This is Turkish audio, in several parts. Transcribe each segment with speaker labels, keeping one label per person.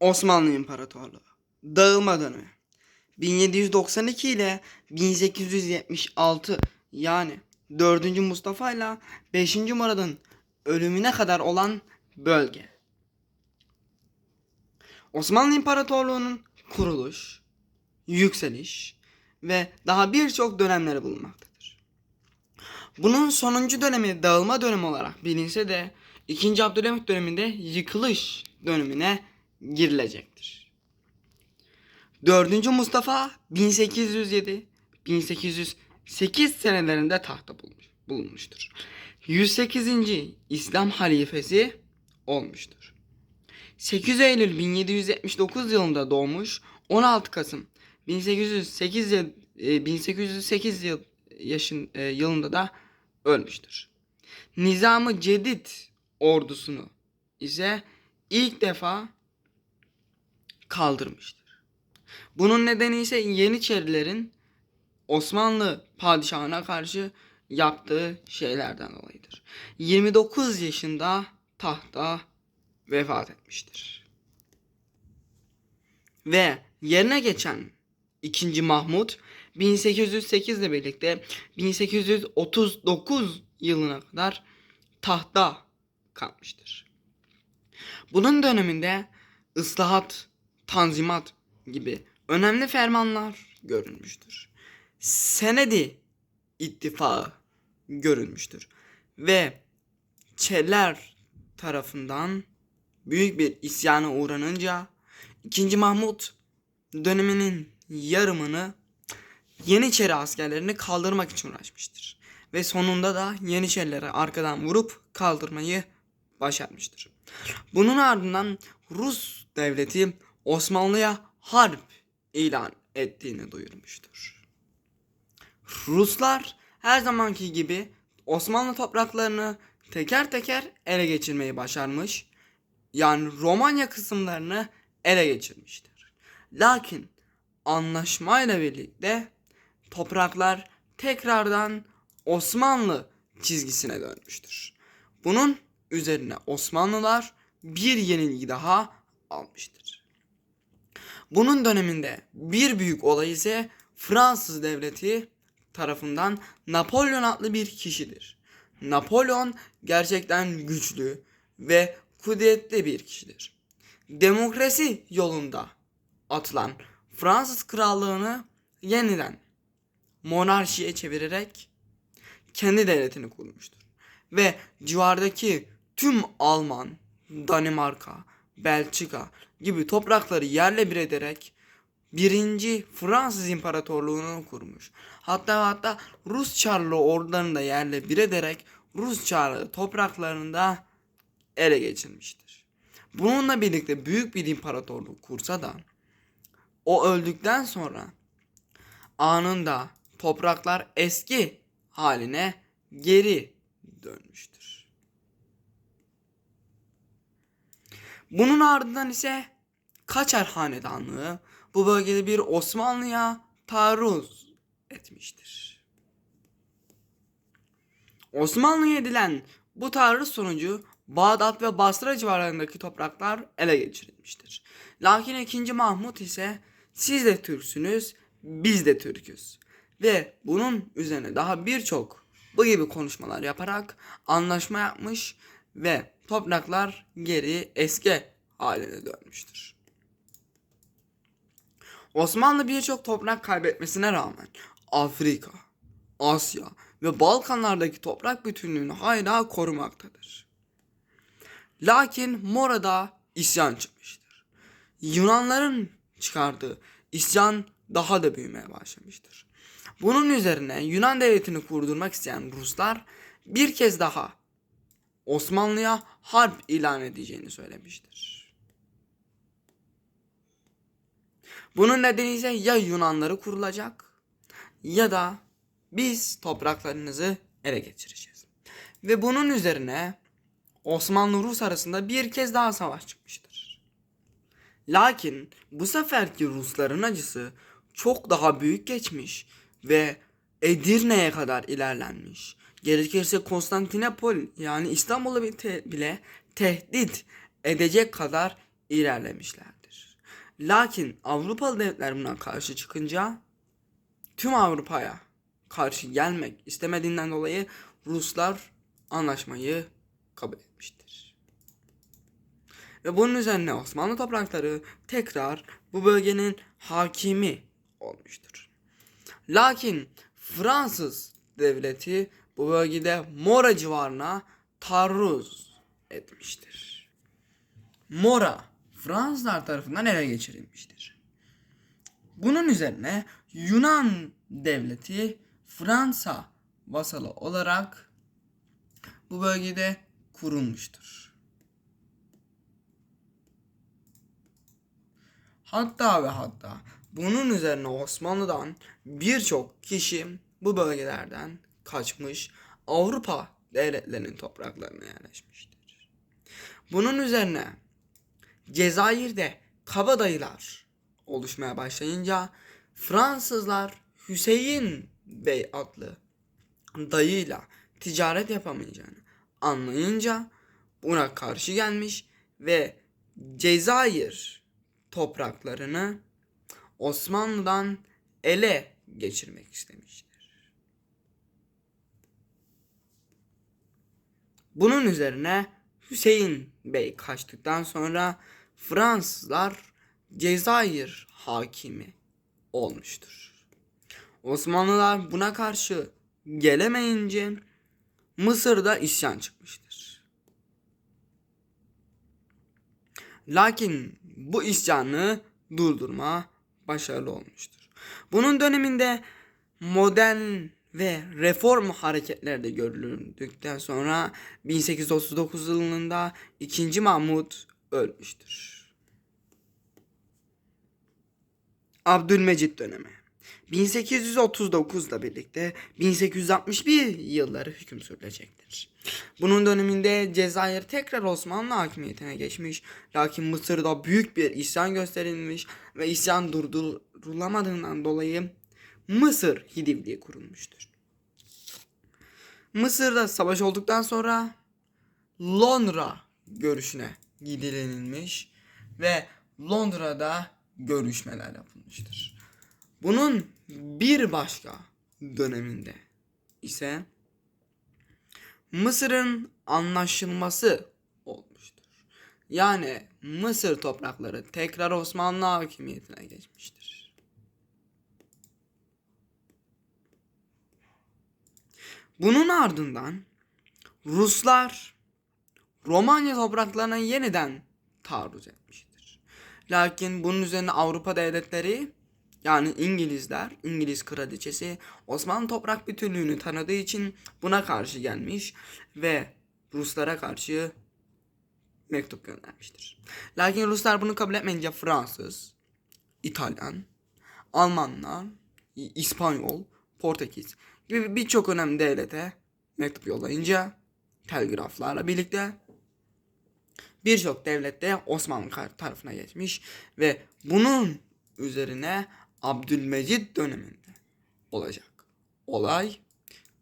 Speaker 1: Osmanlı İmparatorluğu Dağılma dönemi 1792 ile 1876 yani 4. Mustafa ile 5. Murad'ın ölümüne kadar olan bölge. Osmanlı İmparatorluğu'nun kuruluş, yükseliş ve daha birçok dönemleri bulunmaktadır. Bunun sonuncu dönemi dağılma dönemi olarak bilinse de 2. Abdülhamit döneminde yıkılış dönemine girilecektir. 4. Mustafa 1807 1808 senelerinde tahta bulunmuştur. 108. İslam halifesi olmuştur. 8 Eylül 1779 yılında doğmuş, 16 Kasım 1808 yıl- e, 1808 yıl yaşın e, yılında da ölmüştür. Nizamı Cedid ordusunu ise ilk defa kaldırmıştır. Bunun nedeni ise Yeniçerilerin Osmanlı padişahına karşı yaptığı şeylerden dolayıdır. 29 yaşında tahta vefat etmiştir. Ve yerine geçen 2. Mahmut 1808 ile birlikte 1839 yılına kadar tahta kalmıştır. Bunun döneminde ıslahat, tanzimat gibi önemli fermanlar görülmüştür. Senedi ittifakı görülmüştür. Ve Çeller tarafından büyük bir isyana uğranınca 2. Mahmut döneminin yarımını Yeniçeri askerlerini kaldırmak için uğraşmıştır. Ve sonunda da Yeniçerileri arkadan vurup kaldırmayı başarmıştır. Bunun ardından Rus devleti Osmanlı'ya harp ilan ettiğini duyurmuştur. Ruslar her zamanki gibi Osmanlı topraklarını teker teker ele geçirmeyi başarmış. Yani Romanya kısımlarını ele geçirmiştir. Lakin anlaşmayla birlikte topraklar tekrardan Osmanlı çizgisine dönmüştür. Bunun üzerine Osmanlılar bir yenilgi daha almıştır. Bunun döneminde bir büyük olay ise Fransız devleti tarafından Napolyon adlı bir kişidir. Napolyon gerçekten güçlü ve kudretli bir kişidir. Demokrasi yolunda atılan Fransız krallığını yeniden monarşiye çevirerek kendi devletini kurmuştur. Ve civardaki tüm Alman, Danimarka, Belçika gibi toprakları yerle bir ederek birinci Fransız İmparatorluğunu kurmuş. Hatta hatta Rus Çarlı ordularını da yerle bir ederek Rus Çarlı topraklarını da ele geçirmiştir. Bununla birlikte büyük bir imparatorluk kursa da o öldükten sonra anında topraklar eski haline geri dönmüştür. Bunun ardından ise Kaçar Hanedanlığı bu bölgede bir Osmanlı'ya taarruz etmiştir. Osmanlı'ya edilen bu taarruz sonucu Bağdat ve Basra civarlarındaki topraklar ele geçirilmiştir. Lakin 2. Mahmut ise siz de Türksünüz, biz de Türküz. Ve bunun üzerine daha birçok bu gibi konuşmalar yaparak anlaşma yapmış ve topraklar geri eski haline dönmüştür. Osmanlı birçok toprak kaybetmesine rağmen Afrika, Asya ve Balkanlardaki toprak bütünlüğünü hala korumaktadır. Lakin Mora'da isyan çıkmıştır. Yunanların çıkardığı isyan daha da büyümeye başlamıştır. Bunun üzerine Yunan devletini kurdurmak isteyen Ruslar bir kez daha Osmanlı'ya harp ilan edeceğini söylemiştir. Bunun nedeni ise ya Yunanları kurulacak ya da biz topraklarınızı ele geçireceğiz. Ve bunun üzerine Osmanlı-Rus arasında bir kez daha savaş çıkmıştır. Lakin bu seferki Rusların acısı çok daha büyük geçmiş ve Edirne'ye kadar ilerlenmiş. Gerekirse Konstantinopol yani İstanbul'u bile, tehdit edecek kadar ilerlemişlerdir. Lakin Avrupalı devletler buna karşı çıkınca tüm Avrupa'ya karşı gelmek istemediğinden dolayı Ruslar anlaşmayı kabul etmiştir. Ve bunun üzerine Osmanlı toprakları tekrar bu bölgenin hakimi olmuştur. Lakin Fransız devleti bu bölgede Mora civarına taarruz etmiştir. Mora Fransızlar tarafından ele geçirilmiştir. Bunun üzerine Yunan devleti Fransa vasalı olarak bu bölgede kurulmuştur. Hatta ve hatta bunun üzerine Osmanlı'dan birçok kişi bu bölgelerden kaçmış Avrupa devletlerinin topraklarına yerleşmiştir. Bunun üzerine Cezayir'de kabadayılar oluşmaya başlayınca Fransızlar Hüseyin Bey adlı dayıyla ticaret yapamayacağını anlayınca buna karşı gelmiş ve Cezayir topraklarını Osmanlı'dan ele geçirmek istemiştir. Bunun üzerine Hüseyin Bey kaçtıktan sonra Fransızlar Cezayir hakimi olmuştur. Osmanlılar buna karşı gelemeyince Mısır'da isyan çıkmıştır. Lakin bu isyanı durdurma başarılı olmuştur. Bunun döneminde modern ve reform hareketleri de görüldükten sonra 1839 yılında 2. Mahmut ölmüştür. Abdülmecit dönemi 1839'la birlikte 1861 yılları hüküm sürülecektir. Bunun döneminde Cezayir tekrar Osmanlı hakimiyetine geçmiş. Lakin Mısır'da büyük bir isyan gösterilmiş ve isyan durdurulamadığından dolayı Mısır Hidivliği kurulmuştur. Mısır'da savaş olduktan sonra Londra görüşüne gidilenilmiş ve Londra'da görüşmeler yapılmıştır. Bunun bir başka döneminde ise Mısır'ın anlaşılması olmuştur. Yani Mısır toprakları tekrar Osmanlı hakimiyetine geçmiştir. Bunun ardından Ruslar Romanya topraklarına yeniden taarruz etmiştir. Lakin bunun üzerine Avrupa devletleri yani İngilizler, İngiliz kraliçesi Osmanlı toprak bütünlüğünü tanıdığı için buna karşı gelmiş ve Ruslara karşı mektup göndermiştir. Lakin Ruslar bunu kabul etmeyince Fransız, İtalyan, Almanlar, İspanyol, Portekiz birçok önemli devlete mektup yollayınca telgraflarla birlikte birçok devlet de Osmanlı tarafına geçmiş ve bunun üzerine Abdülmecit döneminde olacak. Olay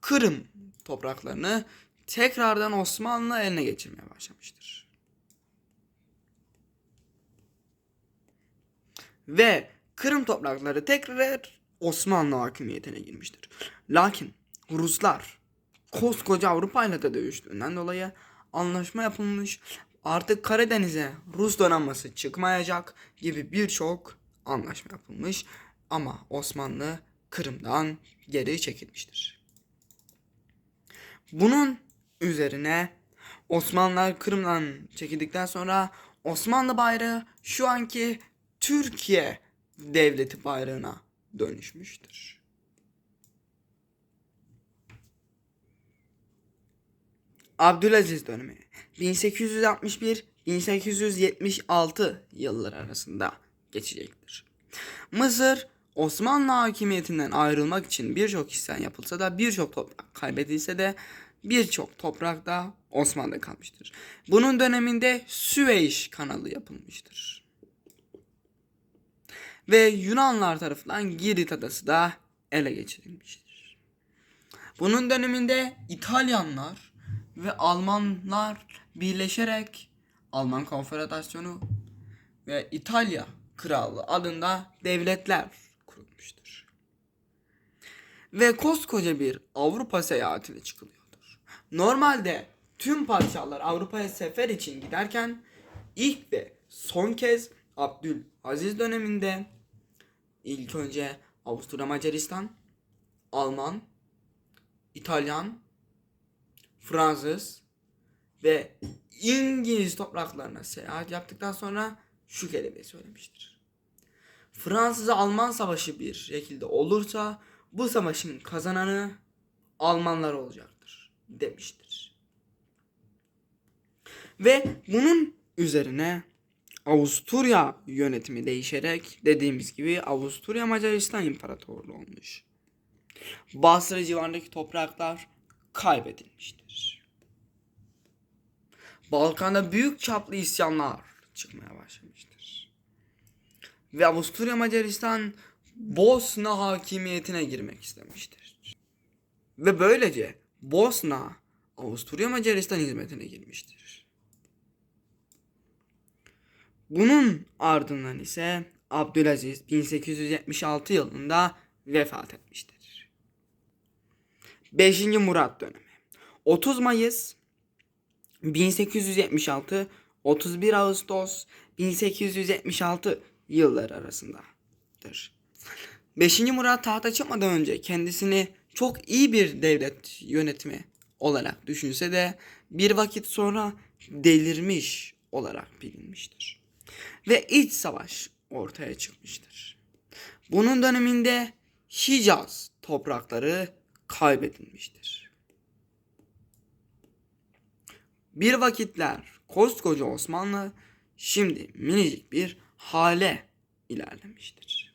Speaker 1: Kırım topraklarını tekrardan Osmanlı eline geçirmeye başlamıştır. Ve Kırım toprakları tekrar Osmanlı hakimiyetine girmiştir. Lakin Ruslar koskoca Avrupa ile de dövüştüğünden dolayı anlaşma yapılmış. Artık Karadeniz'e Rus donanması çıkmayacak gibi birçok anlaşma yapılmış ama Osmanlı Kırım'dan geri çekilmiştir. Bunun üzerine Osmanlılar Kırım'dan çekildikten sonra Osmanlı bayrağı şu anki Türkiye devleti bayrağına dönüşmüştür. Abdülaziz dönemi 1861-1876 yılları arasında geçecektir. Mısır Osmanlı hakimiyetinden ayrılmak için birçok isyan yapılsa da birçok toprak kaybedilse de birçok toprak da Osmanlı'da kalmıştır. Bunun döneminde Süveyş kanalı yapılmıştır. Ve Yunanlar tarafından Girit adası da ele geçirilmiştir. Bunun döneminde İtalyanlar ve Almanlar birleşerek Alman Konfederasyonu ve İtalya Krallığı adında devletler kurulmuştur. Ve koskoca bir Avrupa seyahatine çıkılıyordur. Normalde tüm padişahlar Avrupa'ya sefer için giderken ilk ve son kez Abdülaziz döneminde ilk önce Avusturya Macaristan, Alman, İtalyan, Fransız ve İngiliz topraklarına seyahat yaptıktan sonra şu kelimeyi söylemiştir. Fransız-Alman savaşı bir şekilde olursa bu savaşın kazananı Almanlar olacaktır demiştir. Ve bunun üzerine Avusturya yönetimi değişerek dediğimiz gibi Avusturya Macaristan İmparatorluğu olmuş. Basra civarındaki topraklar kaybedilmiştir. Balkan'da büyük çaplı isyanlar çıkmaya başlamıştır. Ve Avusturya Macaristan Bosna hakimiyetine girmek istemiştir. Ve böylece Bosna Avusturya Macaristan hizmetine girmiştir. Bunun ardından ise Abdülaziz 1876 yılında vefat etmiştir. 5. Murat dönemi 30 Mayıs 1876 31 Ağustos 1876 yılları arasındadır. 5. Murat tahta çıkmadan önce kendisini çok iyi bir devlet yönetimi olarak düşünse de bir vakit sonra delirmiş olarak bilinmiştir. Ve iç savaş ortaya çıkmıştır. Bunun döneminde Hicaz toprakları kaybedilmiştir. Bir vakitler koskoca Osmanlı şimdi minicik bir hale ilerlemiştir.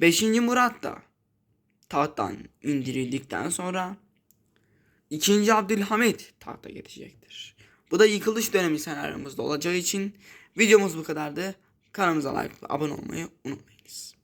Speaker 1: 5. Murat da tahttan indirildikten sonra 2. Abdülhamit tahta geçecektir. Bu da yıkılış dönemi senaryomuzda olacağı için videomuz bu kadardı. Kanalımıza like abone olmayı unutmayınız.